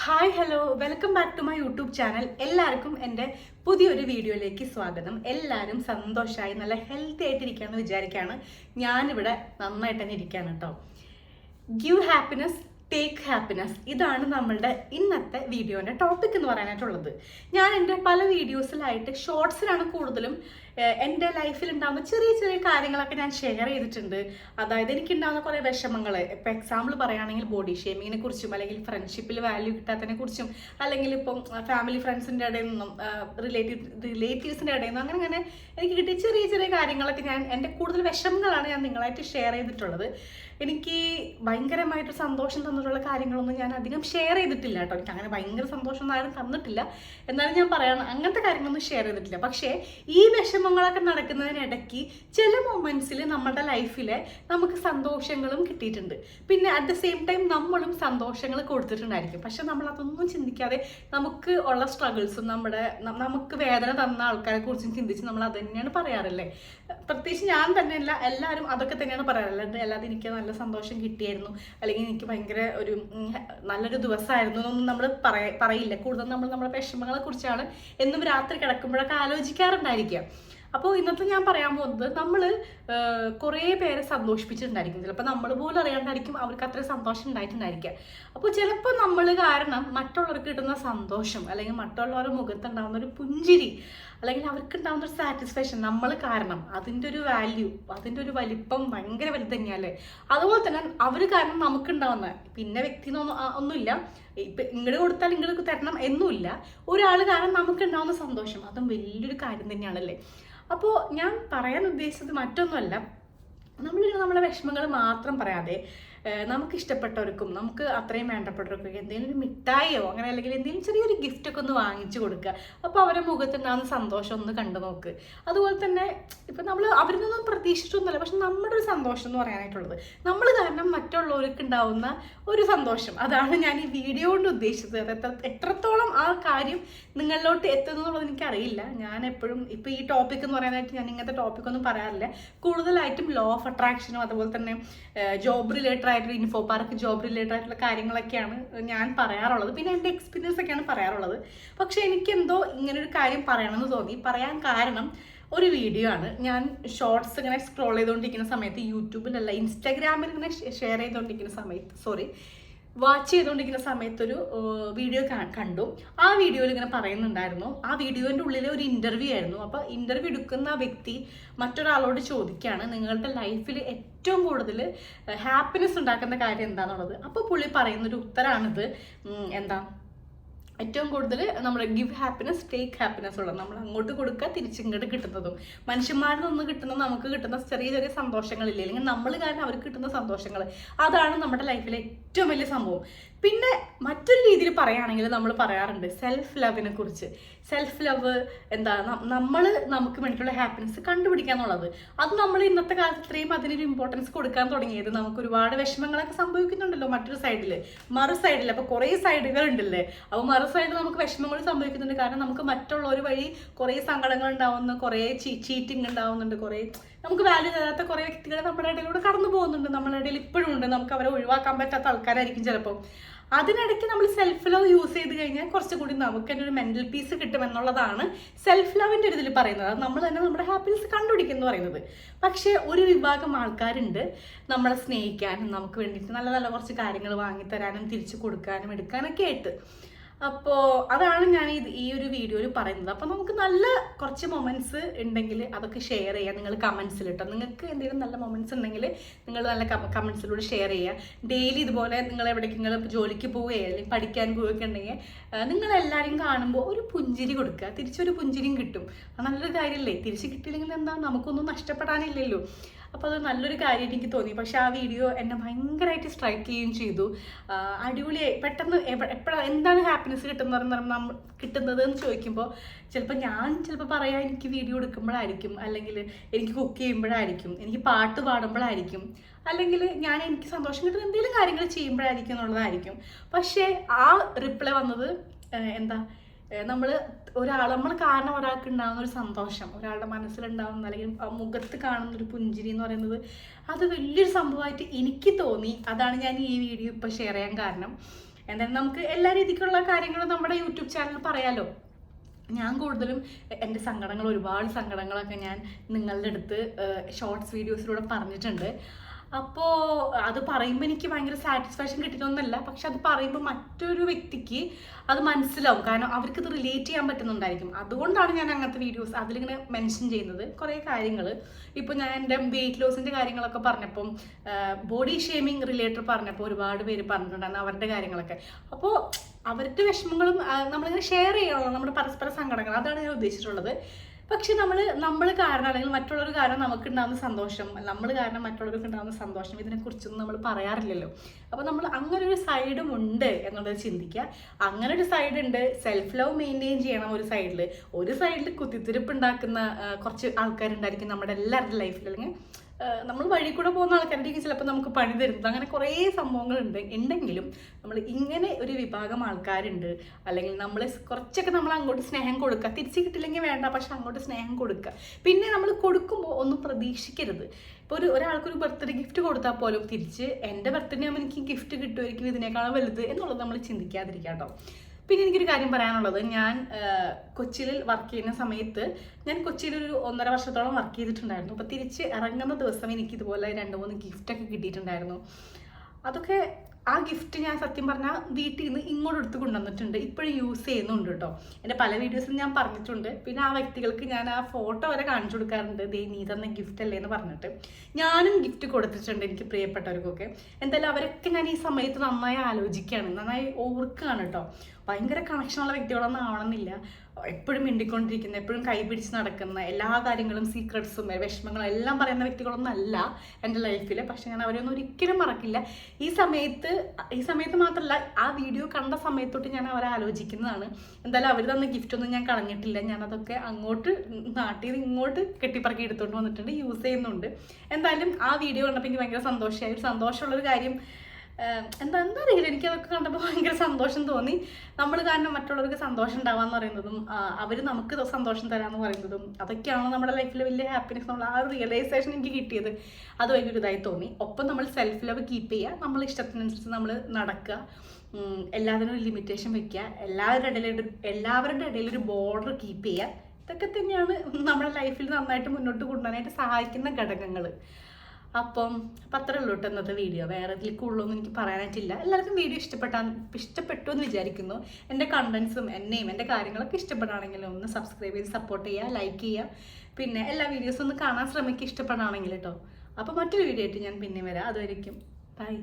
Hi hello welcome back to my YouTube channel എല്ലാവർക്കും എന്റെ പുതിയൊരു വീഡിയോയിലേക്ക് സ്വാഗതം. എല്ലാവരും സന്തോഷമായി നല്ല ഹെൽത്തി ആയിട്ടിരിക്കാമെന്ന് വിചാരിക്കുകയാണ് ഞാനിവിടെ നന്നായിട്ട് തന്നെ ഇരിക്കുകയാണ് കേട്ടോ ഗിവ് ഹാപ്പിനെസ് ടേക്ക് ഹാപ്പിനെസ് ഇതാണ് നമ്മളുടെ ഇന്നത്തെ വീഡിയോന്റെ ടോപ്പിക് എന്ന് പറയാനായിട്ടുള്ളത്. ഞാൻ എന്റെ പല വീഡിയോസിലായിട്ട് ഷോർട്സിലാണ് കൂടുതലും എന്റെ ലൈഫിൽ ഉണ്ടാകുന്ന ചെറിയ ചെറിയ കാര്യങ്ങളൊക്കെ ഞാൻ ഷെയർ ചെയ്തിട്ടുണ്ട്. അതായത് എനിക്ക് ഉണ്ടാകുന്ന കുറേ വിഷമങ്ങൾ ഇപ്പം എക്സാമ്പിൾ പറയുകയാണെങ്കിൽ ബോഡി ഷേമിങ്ങിനെ കുറിച്ചും അല്ലെങ്കിൽ ഫ്രണ്ട്ഷിപ്പിൽ വാല്യൂ കിട്ടാത്തതിനെ കുറിച്ചും അല്ലെങ്കിൽ ഇപ്പം ഫാമിലി ഫ്രണ്ട്സിന്റെ ഇടയിൽ നിന്നും റിലേറ്റീവ് റിലേറ്റീവ്സിന്റെ ഇടയിൽ നിന്നും അങ്ങനെ അങ്ങനെ എനിക്ക് കിട്ടിയ ചെറിയ ചെറിയ കാര്യങ്ങളൊക്കെ ഞാൻ എന്റെ കൂടുതൽ വിഷമങ്ങളാണ് ഞാൻ നിങ്ങളായിട്ട് ഷെയർ ചെയ്തിട്ടുള്ളത്. എനിക്ക് ഭയങ്കരമായിട്ട് സന്തോഷം തന്നിട്ടുള്ള കാര്യങ്ങളൊന്നും ഞാൻ അധികം ഷെയർ ചെയ്തിട്ടില്ല കേട്ടോ. എനിക്ക് അങ്ങനെ ഭയങ്കര സന്തോഷം ആരും തന്നിട്ടില്ല. എന്നാലും ഞാൻ പറയണം അങ്ങനത്തെ കാര്യങ്ങളൊന്നും ഷെയർ ചെയ്തിട്ടില്ല. പക്ഷേ ഈ വിഷമങ്ങളൊക്കെ നടക്കുന്നതിനിടയ്ക്ക് ചില മൊമെന്റ്സിൽ നമ്മുടെ ലൈഫിലെ നമുക്ക് സന്തോഷങ്ങളും കിട്ടിയിട്ടുണ്ട്. പിന്നെ അറ്റ് ദ സെയിം ടൈം നമ്മളും സന്തോഷങ്ങൾ കൊടുത്തിട്ടുണ്ടായിരിക്കും. പക്ഷെ നമ്മൾ അതൊന്നും ചിന്തിക്കാതെ നമുക്ക് ഉള്ള സ്ട്രഗിൾസും നമ്മുടെ നമുക്ക് വേദന തന്ന ആൾക്കാരെ കുറിച്ചും ചിന്തിച്ച് നമ്മൾ അത് തന്നെയാണ് പറയാറില്ലേ? പ്രത്യേകിച്ച് ഞാൻ തന്നെയല്ല എല്ലാവരും അതൊക്കെ തന്നെയാണ് പറയാറുള്ളത്. അല്ലാതെ എനിക്ക് നല്ല സന്തോഷം കിട്ടിയായിരുന്നു. അല്ലെങ്കിൽ എനിക്ക് ഭയങ്കര ഒരു നല്ലൊരു ദിവസമായിരുന്നു എന്നൊന്നും നമ്മൾ പറയ പറയില്ല. കൂടുതൽ നമ്മൾ നമ്മുടെ വിഷമങ്ങളെ കുറിച്ചാണ് എന്നും രാത്രി കിടക്കുമ്പോഴൊക്കെ ആലോചിക്കാറുണ്ടായിരിക്കുക. അപ്പോൾ ഇന്നത്തെ ഞാൻ പറയാൻ പോകുന്നത് നമ്മൾ കുറേ പേരെ സന്തോഷിപ്പിച്ചിട്ടുണ്ടായിരിക്കും. ചിലപ്പോൾ നമ്മൾ പോലും അറിയാണ്ടായിരിക്കും അവർക്ക് അത്ര സന്തോഷം ഉണ്ടായിട്ടുണ്ടായിരിക്കുക. അപ്പോൾ ചിലപ്പോൾ നമ്മൾ കാരണം മറ്റുള്ളവർക്ക് കിട്ടുന്ന സന്തോഷം അല്ലെങ്കിൽ മറ്റുള്ളവരുടെ മുഖത്തുണ്ടാകുന്ന ഒരു പുഞ്ചിരി അല്ലെങ്കിൽ അവർക്ക് ഉണ്ടാകുന്ന ഒരു സാറ്റിസ്ഫാക്ഷൻ നമ്മൾ കാരണം അതിന്റെ ഒരു വാല്യൂ അതിന്റെ ഒരു വലിപ്പം ഭയങ്കര വലുത് തന്നെയല്ലേ? അതുപോലെ തന്നെ അവർ കാരണം നമുക്കുണ്ടാവുന്ന പിന്നെ വ്യക്തി ഒന്നുമില്ല. ഇപ്പം ഇങ്ങോട്ട് കൊടുത്താൽ ഇങ്ങോട്ട് തരണം എന്നുമില്ല. ഒരാൾ കാരണം നമുക്കുണ്ടാവുന്ന സന്തോഷം അതും വലിയൊരു കാര്യം തന്നെയാണല്ലേ? അപ്പോൾ ഞാൻ പറയാൻ ഉദ്ദേശിച്ചത് മറ്റൊന്നുമല്ല. നമ്മളിങ്ങനെ നമ്മളെ വിഷമങ്ങൾ മാത്രം പറയാതെ നമുക്ക് ഇഷ്ടപ്പെട്ടവർക്കും നമുക്ക് അത്രയും വേണ്ടപ്പെട്ടവർക്കും എന്തെങ്കിലും ഒരു മിഠായിയോ അങ്ങനെ അല്ലെങ്കിൽ എന്തെങ്കിലും ചെറിയൊരു ഗിഫ്റ്റൊക്കെ ഒന്ന് വാങ്ങിച്ചു കൊടുക്കുക. അപ്പോൾ അവരുടെ മുഖത്തുണ്ടാകുന്ന സന്തോഷം ഒന്ന് കണ്ടു നോക്ക്. അതുപോലെ തന്നെ ഇപ്പം നമ്മൾ അവരിൽ നിന്നും പ്രതീക്ഷിച്ചൊന്നുമല്ല. പക്ഷെ നമ്മുടെ ഒരു സന്തോഷം എന്ന് പറയാനായിട്ടുള്ളത്. നമ്മൾ കാരണം മറ്റുള്ളവർക്ക് ഉണ്ടാവുന്ന ഒരു സന്തോഷം. അതാണ് ഞാൻ ഈ വീഡിയോ കൊണ്ട് ഉദ്ദേശിച്ചത്. എത്ര എത്രത്തോളം ആ കാര്യം നിങ്ങളിലോട്ട് എത്തുന്നു എന്നുള്ളത് എനിക്കറിയില്ല. ഞാൻ എപ്പോഴും ഇപ്പോൾ ഈ ടോപ്പിക് എന്ന് പറയാനായിട്ട് ഞാൻ ഇങ്ങനത്തെ ടോപ്പിക് ഒന്നും പറയാറില്ല. കൂടുതലായിട്ടും ലോ ഓഫ് അട്രാക്ഷനും അതുപോലെ തന്നെ ജോബ് റിലേറ്റഡ് ആയിട്ടുള്ള ഇൻഫോ പാർക്ക് ജോബ് റിലേറ്റഡ് ആയിട്ടുള്ള കാര്യങ്ങളൊക്കെയാണ് ഞാൻ പറയാറുള്ളത്. പിന്നെ എന്റെ എക്സ്പീരിയൻസ് ഒക്കെയാണ് പറയാറുള്ളത്. പക്ഷേ എനിക്കെന്തോ ഇങ്ങനൊരു കാര്യം പറയണമെന്ന് തോന്നി. പറയാൻ കാരണം ഒരു വീഡിയോ ആണ്. ഞാൻ ഷോർട്സ് ഇങ്ങനെ സ്ക്രോൾ ചെയ്തുകൊണ്ടിരിക്കുന്ന സമയത്ത് യൂട്യൂബിലല്ല ഇൻസ്റ്റാഗ്രാമിൽ ഇങ്ങനെ ഷെയർ ചെയ്തുകൊണ്ടിരിക്കുന്ന സമയത്ത് സോറി വാച്ച് ചെയ്തുകൊണ്ടിരിക്കുന്ന സമയത്തൊരു വീഡിയോ കണ്ടു. ആ വീഡിയോയിൽ ഇങ്ങനെ പറയുന്നുണ്ടായിരുന്നു. ആ വീഡിയോന്റെ ഉള്ളിലെ ഒരു ഇന്റർവ്യൂ ആയിരുന്നു. അപ്പോൾ ഇന്റർവ്യൂ എടുക്കുന്ന വ്യക്തി മറ്റൊരാളോട് ചോദിക്കുകയാണ് നിങ്ങളുടെ ലൈഫിൽ ഏറ്റവും കൂടുതൽ ഹാപ്പിനെസ് ഉണ്ടാക്കുന്ന കാര്യം എന്താണെന്നുള്ളത് അപ്പോൾ പുള്ളി പറയുന്നൊരു ഉത്തരമാണിത് ഉം, എന്താ? ഏറ്റവും കൂടുതൽ നമ്മൾ ഗിവ് ഹാപ്പിനെസ് ടേക്ക് ഹാപ്പിനെസ് ഉള്ളത്. നമ്മൾ അങ്ങോട്ട് കൊടുക്കുക തിരിച്ചിങ്ങോട്ട് കിട്ടുന്നതും. മനുഷ്യന്മാരിൽ നിന്ന് കിട്ടുന്ന നമുക്ക് കിട്ടുന്ന ചെറിയ ചെറിയ സന്തോഷങ്ങളില്ലേ? അല്ലെങ്കിൽ നമ്മൾ കാരണം അവർക്ക് കിട്ടുന്ന സന്തോഷങ്ങൾ അതാണ് നമ്മുടെ ലൈഫിലെ ഏറ്റവും വലിയ സംഭവം. പിന്നെ മറ്റൊരു രീതിയിൽ പറയുകയാണെങ്കിൽ നമ്മൾ പറയാറുണ്ട് സെൽഫ് ലവിനെ കുറിച്ച്. സെൽഫ് ലവ് എന്താ നമ്മൾ നമുക്ക് വേണ്ടിയിട്ടുള്ള ഹാപ്പിനെസ് കണ്ടുപിടിക്കുക എന്നുള്ളത്. അത് നമ്മൾ ഇന്നത്തെ കാലത്ത് ഇത്രയും അതിനൊരു ഇമ്പോർട്ടൻസ് കൊടുക്കാൻ തുടങ്ങിയത്. നമുക്ക് ഒരുപാട് വിഷമങ്ങളൊക്കെ സംഭവിക്കുന്നുണ്ടല്ലോ മറ്റൊരു സൈഡിൽ മറു സൈഡിൽ അപ്പോൾ കുറേ സൈഡുകൾ ഉണ്ടല്ലേ? അപ്പോൾ മറു സൈഡിൽ നമുക്ക് വിഷമങ്ങൾ സംഭവിക്കുന്നുണ്ട്. കാരണം നമുക്ക് മറ്റുള്ളവർ വഴി കുറേ സങ്കടങ്ങൾ ഉണ്ടാവുന്നു കുറേ ചീറ്റിംഗ് ഉണ്ടാവുന്നുണ്ട് കുറേ നമുക്ക് വാല്യൂ തരാത്ത കുറേ വ്യക്തികൾ നമ്മുടെ ഇടയിലൂടെ കടന്നു പോകുന്നുണ്ട്. നമ്മുടെ ഇടയിൽ ഇപ്പോഴും ഉണ്ട്. നമുക്ക് അവരെ ഒഴിവാക്കാൻ പറ്റാത്ത ആൾക്കാരായിരിക്കും ചിലപ്പോൾ അതിനിടയ്ക്ക് നമ്മൾ സെൽഫ് ലവ് യൂസ് ചെയ്ത് കഴിഞ്ഞാൽ കുറച്ചും കൂടി നമുക്ക് തന്നെ ഒരു മെന്റൽ പീസ് കിട്ടും എന്നുള്ളതാണ് സെൽഫ് ലവിന്റെ ഒരു ഇതിൽ പറയുന്നത്. അത് നമ്മൾ തന്നെ നമ്മുടെ ഹാപ്പിനെസ് കണ്ടുപിടിക്കും എന്ന് പറയുന്നത്. പക്ഷേ ഒരു വിഭാഗം ആൾക്കാരുണ്ട് നമ്മളെ സ്നേഹിക്കാനും നമുക്ക് വേണ്ടിയിട്ട് നല്ല നല്ല കുറച്ച് കാര്യങ്ങൾ വാങ്ങിത്തരാനും തിരിച്ചു കൊടുക്കാനും എടുക്കാനൊക്കെ ആയിട്ട്. അപ്പോൾ അതാണ് ഞാൻ ഈ ഒരു വീഡിയോയിൽ പറയുന്നത്. അപ്പോൾ നമുക്ക് നല്ല കുറച്ച് മൊമെന്റ്സ് ഉണ്ടെങ്കിൽ അതൊക്കെ ഷെയർ ചെയ്യുക നിങ്ങൾ കമൻസിൽ ഇട്ടോ നിങ്ങൾക്ക് എന്തെങ്കിലും നല്ല മൊമെന്റ്സ് ഉണ്ടെങ്കിൽ നിങ്ങൾ നല്ല കമൻസിലൂടെ ഷെയർ ചെയ്യുക ഡെയിലി ഇതുപോലെ നിങ്ങൾ എവിടേക്കെങ്കിലും ജോലിക്ക് പോവുകയോ അല്ലെങ്കിൽ പഠിക്കാൻ പോവുകയൊക്കെ ഉണ്ടെങ്കിൽ നിങ്ങളെല്ലാവരും കാണുമ്പോൾ ഒരു പുഞ്ചിരി കൊടുക്കുക. തിരിച്ചൊരു പുഞ്ചിരിയും കിട്ടും. നല്ലൊരു കാര്യമല്ലേ? തിരിച്ച് കിട്ടിയില്ലെങ്കിൽ എന്താ? നമുക്കൊന്നും നഷ്ടപ്പെടാനില്ലല്ലോ. അപ്പോൾ അത് നല്ലൊരു കാര്യമായിട്ട് എനിക്ക് തോന്നി. പക്ഷെ ആ വീഡിയോ എന്നെ ഭയങ്കരമായിട്ട് സ്ട്രൈക്ക് ചെയ്യുകയും ചെയ്തു. അടിപൊളിയായി. പെട്ടെന്ന് എപ്പോഴാണ് എന്താണ് ഹാപ്പിനെസ് കിട്ടുന്നത് നമ്മൾ കിട്ടുന്നത് എന്ന് ചോദിക്കുമ്പോൾ ചിലപ്പോൾ ഞാൻ ചിലപ്പോൾ പറയാം എനിക്ക് വീഡിയോ എടുക്കുമ്പോഴായിരിക്കും. അല്ലെങ്കിൽ എനിക്ക് കുക്ക് ചെയ്യുമ്പോഴായിരിക്കും. എനിക്ക് പാട്ട് പാടുമ്പോഴായിരിക്കും. അല്ലെങ്കിൽ ഞാൻ എനിക്ക് സന്തോഷം കിട്ടുന്ന എന്തെങ്കിലും കാര്യങ്ങൾ ചെയ്യുമ്പോഴായിരിക്കും എന്നുള്ളതായിരിക്കും. പക്ഷേ ആ റിപ്ലൈ വന്നത് എന്താ നമ്മൾ ഒരാൾ നമ്മൾ കാരണം ഒരാൾക്ക് ഉണ്ടാകുന്ന ഒരു സന്തോഷം ഒരാളുടെ മനസ്സിലുണ്ടാകുന്ന അല്ലെങ്കിൽ മുഖത്ത് കാണുന്ന ഒരു പുഞ്ചിരി എന്ന് പറയുന്നത് അത് വലിയൊരു സംഭവമായിട്ട് എനിക്ക് തോന്നി. അതാണ് ഞാൻ ഈ വീഡിയോ ഇപ്പോൾ ഷെയർ ചെയ്യാൻ കാരണം. എന്തായാലും നമുക്ക് എല്ലാ രീതിക്കുള്ള കാര്യങ്ങളും നമ്മുടെ യൂട്യൂബ് ചാനലിൽ പറയാലോ. ഞാൻ കൂടുതലും എന്റെ സങ്കടങ്ങൾ ഒരുപാട് സങ്കടങ്ങളൊക്കെ ഞാൻ നിങ്ങളുടെ അടുത്ത് ഷോർട്സ് വീഡിയോസിലൂടെ പറഞ്ഞിട്ടുണ്ട്. അപ്പോൾ അത് പറയുമ്പോൾ എനിക്ക് ഭയങ്കര സാറ്റിസ്ഫാക്ഷൻ കിട്ടിയിട്ടൊന്നുമല്ല. പക്ഷെ അത് പറയുമ്പോൾ മറ്റൊരു വ്യക്തിക്ക് അത് മനസ്സിലാവും. കാരണം അവർക്ക് ഇത് റിലേറ്റ് ചെയ്യാൻ പറ്റുന്നുണ്ടായിരിക്കും. അതുകൊണ്ടാണ് ഞാൻ അങ്ങനത്തെ വീഡിയോസ് അതിലിങ്ങനെ മെൻഷൻ ചെയ്യുന്നത്. കുറേ കാര്യങ്ങൾ ഇപ്പോൾ ഞാൻ എന്റെ വെയിറ്റ് ലോസിന്റെ കാര്യങ്ങളൊക്കെ പറഞ്ഞപ്പം ബോഡി ഷേമിങ് റിലേറ്റഡ് പറഞ്ഞപ്പോൾ ഒരുപാട് പേര് പറഞ്ഞിട്ടുണ്ടായിരുന്നു അവരുടെ കാര്യങ്ങളൊക്കെ. അപ്പോൾ അവരുടെ വിഷമങ്ങളും നമ്മളിങ്ങനെ ഷെയർ ചെയ്യണമല്ലോ നമ്മുടെ പരസ്പര സങ്കടങ്ങൾ. അതാണ് ഞാൻ ഉദ്ദേശിച്ചിട്ടുള്ളത്. പക്ഷെ നമ്മൾ നമ്മൾ കാരണം അല്ലെങ്കിൽ മറ്റുള്ളവർ കാരണം നമുക്ക് ഉണ്ടാകുന്ന സന്തോഷം നമ്മൾ കാരണം മറ്റുള്ളവർക്ക് ഉണ്ടാകുന്ന സന്തോഷം ഇതിനെക്കുറിച്ചൊന്നും നമ്മൾ പറയാറില്ലല്ലോ. അപ്പോൾ നമ്മൾ അങ്ങനെ ഒരു സൈഡും ഉണ്ട് എന്നുള്ളത് ചിന്തിക്കുക. അങ്ങനെ ഒരു സൈഡ് ഉണ്ട് സെൽഫ് ലവ് മെയിന്റെയിൻ ചെയ്യണം ഒരു സൈഡിൽ ഒരു സൈഡിൽ കുത്തിത്തിരിപ്പ് ഉണ്ടാക്കുന്ന കുറച്ച് ആൾക്കാരുണ്ടായിരിക്കും നമ്മുടെ എല്ലാവരുടെ ലൈഫിൽ അല്ലെങ്കിൽ നമ്മൾ വഴി കൂടെ പോകുന്ന ആൾക്കാരുടെ ചിലപ്പോൾ നമുക്ക് പണി തരുന്നത് അങ്ങനെ കുറേ സംഭവങ്ങളുണ്ട്. ഉണ്ടെങ്കിലും നമ്മൾ ഇങ്ങനെ ഒരു വിഭാഗം ആൾക്കാരുണ്ട്. അല്ലെങ്കിൽ നമ്മൾ കുറച്ചൊക്കെ നമ്മൾ അങ്ങോട്ട് സ്നേഹം കൊടുക്കുക. തിരിച്ച് കിട്ടില്ലെങ്കിൽ വേണ്ട പക്ഷെ അങ്ങോട്ട് സ്നേഹം കൊടുക്കുക. പിന്നെ നമ്മൾ കൊടുക്കുമ്പോൾ ഒന്നും പ്രതീക്ഷിക്കരുത്. ഇപ്പോൾ ഒരു ഒരാൾക്കൊരു ബർത്ത്ഡേ ഗിഫ്റ്റ് കൊടുത്താൽ പോലും തിരിച്ച് എന്റെ ബർത്ത്ഡേ ആകുമ്പോൾ എനിക്ക് ഗിഫ്റ്റ് കിട്ടുമായിരിക്കും ഇതിനേക്കാളും വലുത് എന്നുള്ളത് നമ്മൾ ചിന്തിക്കാതിരിക്കാം കേട്ടോ. പിന്നെ എനിക്കൊരു കാര്യം പറയാനുള്ളത്. ഞാൻ കൊച്ചിയിൽ വർക്ക് ചെയ്യുന്ന സമയത്ത് ഞാൻ കൊച്ചിയിൽ ഒരു ഒന്നര വർഷത്തോളം വർക്ക് ചെയ്തിട്ടുണ്ടായിരുന്നു. അപ്പോൾ തിരിച്ച് ഇറങ്ങുന്ന ദിവസം എനിക്ക് ഇതുപോലെ രണ്ട് മൂന്ന് ഗിഫ്റ്റൊക്കെ കിട്ടിയിട്ടുണ്ടായിരുന്നു. അതൊക്കെ ആ ഗിഫ്റ്റ് ഞാൻ സത്യം പറഞ്ഞാൽ വീട്ടിൽ നിന്ന് ഇങ്ങോട്ട് എടുത്ത് കൊണ്ടുവന്നിട്ടുണ്ട്. ഇപ്പോഴും യൂസ് ചെയ്യുന്നുണ്ട് കേട്ടോ. എന്റെ പല വീഡിയോസിലും ഞാൻ പറഞ്ഞിട്ടുണ്ട്. പിന്നെ ആ വ്യക്തികൾക്ക് ഞാൻ ആ ഫോട്ടോ വരെ കാണിച്ചു കൊടുക്കാറുണ്ട്. ദേ നീ തന്ന ഗിഫ്റ്റ് അല്ലേ എന്ന് പറഞ്ഞിട്ട്. ഞാനും ഗിഫ്റ്റ് കൊടുത്തിട്ടുണ്ട് എനിക്ക് പ്രിയപ്പെട്ടവർക്കൊക്കെ. എന്തായാലും അവരൊക്കെ ഞാൻ ഈ സമയത്ത് നന്നായി ആലോചിക്കുകയാണ്. നന്നായി ഓർക്കുകയാണ് കേട്ടോ. ഭയങ്കര കണക്ഷനുള്ള വ്യക്തികളൊന്നും ആവണമെന്നില്ല. എപ്പോഴും മിണ്ടിക്കൊണ്ടിരിക്കുന്ന എപ്പോഴും കൈ കൈപിടിച്ച് നടക്കുന്ന എല്ലാ കാര്യങ്ങളും സീക്രട്സും വിഷമങ്ങളും എല്ലാം പറയുന്ന വ്യക്തികളൊന്നും അല്ല എന്റെ ലൈഫിൽ പക്ഷെ ഞാൻ അവരൊന്നും ഒരിക്കലും മറക്കില്ല. ഈ സമയത്ത് ഈ സമയത്ത് മാത്രമല്ല ആ വീഡിയോ കണ്ട സമയത്തൊട്ട് ഞാൻ അവരെ ആലോചിക്കുന്നതാണ്. എന്തായാലും അവർ തന്ന ഗിഫ്റ്റ് ഒന്നും ഞാൻ കളഞ്ഞിട്ടില്ല. ഞാനതൊക്കെ അങ്ങോട്ട് നാട്ടിൽ നിന്ന് ഇങ്ങോട്ട് കെട്ടിപ്പറക്കി എടുത്തുകൊണ്ട് വന്നിട്ടുണ്ട് യൂസ് ചെയ്യുന്നുണ്ട്. എന്തായാലും ആ വീഡിയോ കണ്ടപ്പോൾ എനിക്ക് ഭയങ്കര സന്തോഷമായി. ഒരു സന്തോഷമുള്ളൊരു കാര്യം എന്താ എന്താ അറിയില്ല. എനിക്ക് അതൊക്കെ കണ്ടപ്പോൾ ഭയങ്കര സന്തോഷം തോന്നി. നമ്മൾ കാരണം മറ്റുള്ളവർക്ക് സന്തോഷം ഉണ്ടാവാന്ന് പറയുന്നതും അവർ നമുക്ക് സന്തോഷം തരാമെന്ന് പറയുന്നതും അതൊക്കെയാണ് നമ്മുടെ ലൈഫിൽ വലിയ ഹാപ്പിനെസ് നമ്മൾ ആ റിയലൈസേഷൻ എനിക്ക് കിട്ടിയത്. അത് ഭയങ്കര ഇതായി തോന്നി. ഒപ്പം നമ്മൾ സെൽഫ് ലവ് കീപ്പ് ചെയ്യുക നമ്മൾ ഇഷ്ടത്തിനനുസരിച്ച് നമ്മൾ നടക്കുക എല്ലാത്തിനും ഒരു ലിമിറ്റേഷൻ വെക്കുക എല്ലാവരുടെ ഇടയിൽ എല്ലാവരുടെ ഇടയിൽ ഒരു ബോർഡർ കീപ്പ് ചെയ്യുക. ഇതൊക്കെ തന്നെയാണ് നമ്മുടെ ലൈഫിൽ നന്നായിട്ട് മുന്നോട്ട് കൊണ്ടുപോകാനായിട്ട് സഹായിക്കുന്ന ഘടകങ്ങൾ അപ്പം അപ്പം അത്രേ ഉള്ളൂ കേട്ടോ ഇന്നത്തെ വീഡിയോ വേറെ ഇതിൽ കൂടുതലൊന്നും എനിക്ക് പറയാനായിട്ടില്ല. എല്ലാവർക്കും വീഡിയോ ഇഷ്ടപ്പെട്ടാ ഇഷ്ടപ്പെട്ടു എന്ന് വിചാരിക്കുന്നു. എന്റെ കണ്ടൻസും എന്നെയും എന്റെ കാര്യങ്ങളൊക്കെ ഇഷ്ടപ്പെടുകയാണെങ്കിൽ ഒന്ന് സബ്സ്ക്രൈബ് ചെയ്ത് സപ്പോർട്ട് ചെയ്യുക ലൈക്ക് ചെയ്യുക. പിന്നെ എല്ലാ വീഡിയോസും ഒന്ന് കാണാൻ ശ്രമിക്കുക ഇഷ്ടപ്പെടുകയാണെങ്കിൽ കേട്ടോ അപ്പോൾ മറ്റൊരു വീഡിയോ ആയിട്ട് ഞാൻ പിന്നെ വരാം. അതുവരെയും ബൈ